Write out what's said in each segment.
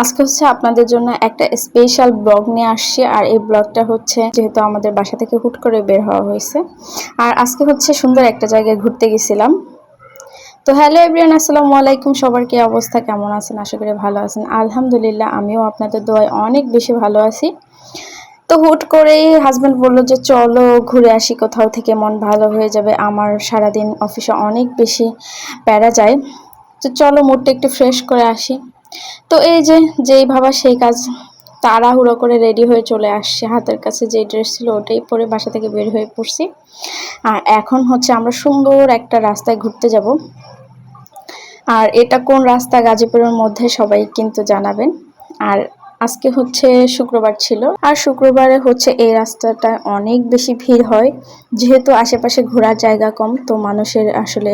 আজকে হচ্ছে আপনাদের জন্য একটা স্পেশাল ব্লগ নিয়ে আসছি, আর এই ব্লগটা হচ্ছে যেহেতু আমাদের বাসা থেকে হুট করে বের হওয়া হয়েছে। আর আজকে হচ্ছে সুন্দর একটা জায়গায় ঘুরতে গেছিলাম। তো হ্যালো এভরিয়ান আসসালামু আলাইকুম। সবার কি অবস্থা? কেমন আছেন? আশা করি ভালো আছেন। আলহামদুলিল্লাহ, আমিও আপনাদের দোয়ায় অনেক বেশি ভালো আছি। তো হুট করেই হাজব্যান্ড বলল যে, চলো ঘুরে আসি, কোথাও থেকে মন ভালো হয়ে যাবে। আমার সারাদিন অফিসে অনেক বেশি প্যারা যায়। তো চলো মুডটা একটু ফ্রেশ করে আসি। তো এই যে, যেই ভাবা সেই কাজ তাড়াহুড়ো করে রেডি হয়ে চলে আসছে। হাতের কাছে যে ড্রেস ছিল ওটাই পরে বাসা থেকে বের হয়ে পড়ছি। আর এখন হচ্ছে আমরা সুন্দর একটা রাস্তায় ঘুরতে যাব। আর এটা কোন রাস্তা? গাজীপুরের মধ্যে সবাই কিন্তু জানাবেন। আর আজকে হচ্ছে শুক্রবার ছিল। আর শুক্রবারে হচ্ছে এই রাস্তাটা অনেক বেশি ভিড় হয়। যেহেতু আশেপাশে ঘোরার জায়গা কম, তো মানুষের আসলে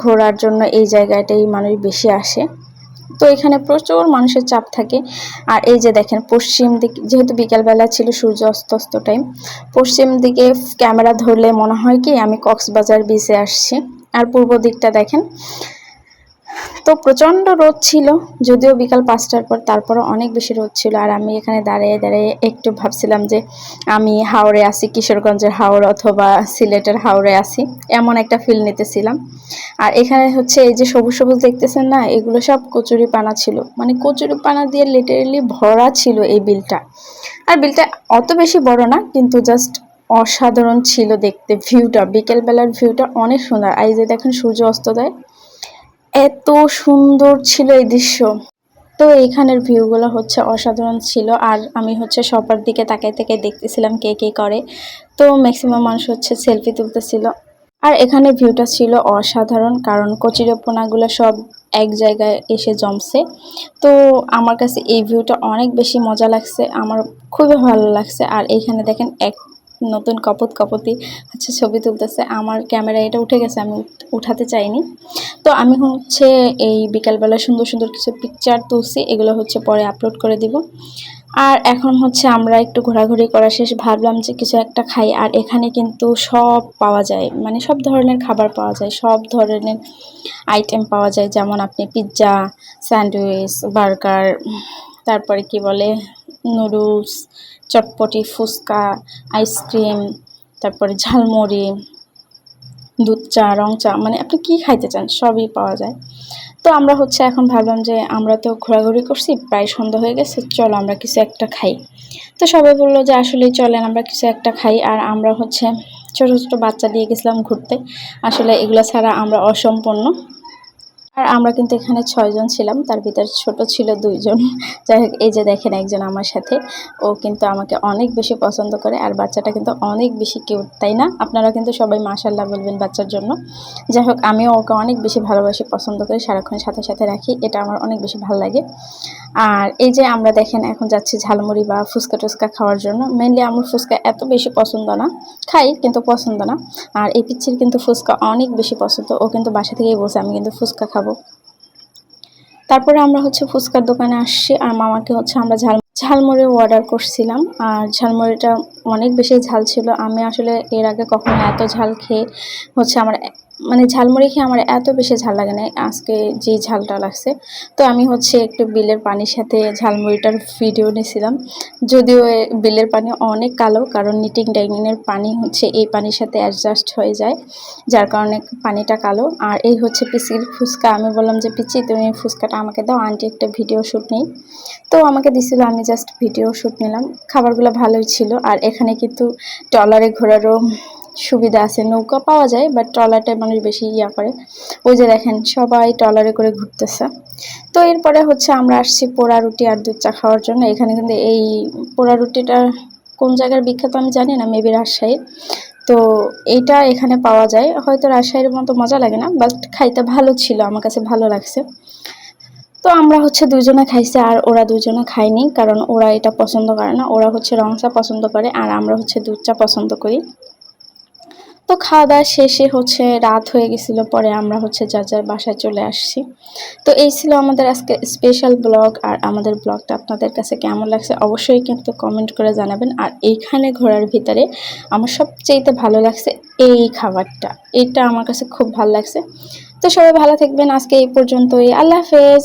ঘোরার জন্য এই জায়গাটাই মানুষ বেশি আসে। তো এখানে প্রচুর মানুষের চাপ থাকে। আর এই যে দেখেন, পশ্চিম দিক, যেহেতু বিকালবেলা ছিল সূর্য অস্ত অস্ত টাইম পশ্চিম দিকে ক্যামেরা ধরলে মনে হয় কি, আমি কক্সবাজার বিচে আসছি। আর পূর্ব দিকটা দেখেন তো প্রচণ্ড রোদ ছিল, যদিও বিকাল পাঁচটার পর তারপরও অনেক বেশি রোদ ছিল। আর আমি এখানে দাঁড়িয়ে দাঁড়িয়ে একটু ভাবছিলাম যে আমি হাওড়ে আসি কিশোরগঞ্জের হাওড় অথবা সিলেটের হাওড়ে আসি এমন একটা ফিল নিতেছিলাম। আর এখানে হচ্ছে এই যে সবুজ সবুজ দেখতেছেন না, এগুলো সব কচুরি পানা ছিল। মানে কচুরি পানা দিয়ে লিটারেলি ভরা ছিল এই বিলটা। আর বিলটা অত বেশি বড় না, কিন্তু জাস্ট অসাধারণ ছিল দেখতে ভিউটা বিকেলবেলার ভিউটা অনেক সুন্দর। আর এই যে দেখেন সূর্য অস্ত দেয় এত সুন্দর ছিল এই দৃশ্য। তো এইখানের ভিউগুলো হচ্ছে অসাধারণ ছিল। আর আমি হচ্ছে সবার দিকে তাকাই থেকে দেখতেছিলাম কে কে করে। তো ম্যাক্সিমাম মানুষ হচ্ছে সেলফি তুলতেছিল। আর এখানে ভিউটা ছিল অসাধারণ, কারণ কচিরপনাগুলো সব এক জায়গায় এসে জমছে। তো আমার কাছে এই ভিউটা অনেক বেশি মজা লাগছে, আমার খুবই ভালো লাগছে। আর এইখানে দেখেন এক নতুন কপত কপতি হচ্ছে ছবি তুলতেছে। আমার ক্যামেরা এটা উঠে গেছে, আমি উঠাতে চাইনি। তো আমি হচ্ছে এই বিকালবেলা সুন্দর সুন্দর কিছু পিকচার তুলছি, এগুলো হচ্ছে পরে আপলোড করে দিব। আর এখন হচ্ছে আমরা একটু ঘোরাঘুরি করা শেষ, ভাবলাম যে কিছু একটা খাই। আর এখানে কিন্তু সব পাওয়া যায় মানে সব ধরনের খাবার পাওয়া যায়, সব ধরনের আইটেম পাওয়া যায়। যেমন আপনি পিৎজা স্যান্ডউইচ বার্গার তারপরে কি বলে নুডলস চটপটি, ফুচকা আইসক্রিম তারপরে ঝালমুড়ি দুধ, চা, রং, চা মানে আপনি কি খাইতে চান, সবই পাওয়া যায়। তো আমরা হচ্ছে এখন ভাবলাম যে আমরা তো ঘোরাঘুরি করছি, প্রায় সন্ধ্যা হয়ে গেছে, চলো আমরা কিছু একটা খাই। তো সবাই বলল যে আসলেই চলেন, আমরা কিছু একটা খাই। আর আমরা হচ্ছে ছোটো ছোটো বাচ্চা দিয়ে গেছিলাম ঘুরতে। আসলে এগুলো ছাড়া আমরা অসম্পন্ন আর আমরা কিন্তু এখানে ছয়জন ছিলাম, তার ভিতর ছোট ছিল দুইজন। যাই হোক, এই যে দেখেন একজন আমার সাথে, ও কিন্তু আমাকে অনেক বেশি পছন্দ করে, আর বাচ্চাটা কিন্তু অনেক বেশি কিউট তাই না? আপনারা কিন্তু সবাই মাশাল্লাহ বলবেন বাচ্চার জন্য। যাই হোক, আমিও ওকে অনেক বেশি ভালোবাসি, পছন্দ করি, সারাক্ষণ সাথে সাথে রাখি, এটা আমার অনেক বেশি ভালো লাগে। আর এই যে আমরা দেখেন এখন যাচ্ছি ঝালমুড়ি বা ফুচকা টুচকা খাওয়ার জন্য। মেনলি আমার ফুচকা এত বেশি পছন্দ না। খাই, কিন্তু পছন্দ না। আর এই পিচ্ছির কিন্তু ফুচকা অনেক বেশি পছন্দ। ও কিন্তু বাসা থেকেই বসে আমি কিন্তু ফুচকা খাব। তারপরে আমরা হচ্ছে ফুচকার দোকানে আসছি। আর মামাকে হচ্ছে আমরা ঝাল, ঝালমুড়ি অর্ডার করছিলাম। আর ঝালমুড়িটা অনেক বেশি ঝাল ছিল। আমি আসলে এর আগে কখনো এত ঝাল খেয়ে হচ্ছে আমার মানে ঝালমুড়ি খেয়ে আমার এত বেশি ঝাল লাগে না, আজকে যে ঝালটা লাগছে। তো আমি হচ্ছে একটু বিলের পানির সাথে ঝালমুড়িটার ভিডিও নিয়েছিলাম। যদিও বিলের পানি অনেক কালো, কারণ নিটিং ডাইনিংয়ের পানি হচ্ছে এই পানির সাথে অ্যাডজাস্ট হয়ে যায়, যার কারণে পানিটা কালো। আর এই হচ্ছে পিসির ফুচকা। আমি বললাম যে পিচি তুমি ফুচকাটা আমাকে দাও, আন্টি একটা ভিডিও শ্যুট নেই। তো আমাকে দিছিল, আমি জাস্ট ভিডিও শ্যুট নিলাম। খাবারগুলো ভালোই ছিল। আর এখানে কিন্তু ট্রলারে ঘোরারও সুবিধা আছে, নৌকা পাওয়া যায় বাট ট্রলারটাই মানুষ বেশি ইয়া করে। ওই যে দেখেন, সবাই ট্রলারে করে ঘুরতেছে। তো এরপরে হচ্ছে আমরা আসছি পোড়া রুটি আর দুধ চা খাওয়ার জন্য। এখানে কিন্তু এই পোড়া রুটিটা কোন জায়গার বিখ্যাত আমি জানি না মেবি রাজশাহীর। তো এইটা এখানে পাওয়া যায়। হয়তো রাজশাহীর মতো মজা লাগে না বাট খাইতে ভালো ছিল, আমার কাছে ভালো লাগছে। তো আমরা হচ্ছে দুজনে খাইছি, আর ওরা দুজনে খায়নি, কারণ ওরা এটা পছন্দ করে না। ওরা হচ্ছে রং চা পছন্দ করে, আর আমরা হচ্ছে দুধ চা পছন্দ করি। তো খাওয়া দাওয়া শেষে হচ্ছে রাত হয়ে গেছিল, পরে আমরা হচ্ছে যার যার বাসায় চলে আসছি। তো এই ছিল আমাদের আজকে স্পেশাল ব্লগ আর আমাদের ব্লগটা আপনাদের কাছে কেমন লাগছে অবশ্যই কিন্তু কমেন্ট করে জানাবেন। আর এইখানে ঘোরার ভিতরে আমার সবচেয়েতে ভালো লাগছে এই খাবারটা, এটা আমার কাছে খুব ভালো লাগছে। তো সবাই ভালো থাকবেন, আজকে এই পর্যন্তই। আল্লাহ হাফেজ!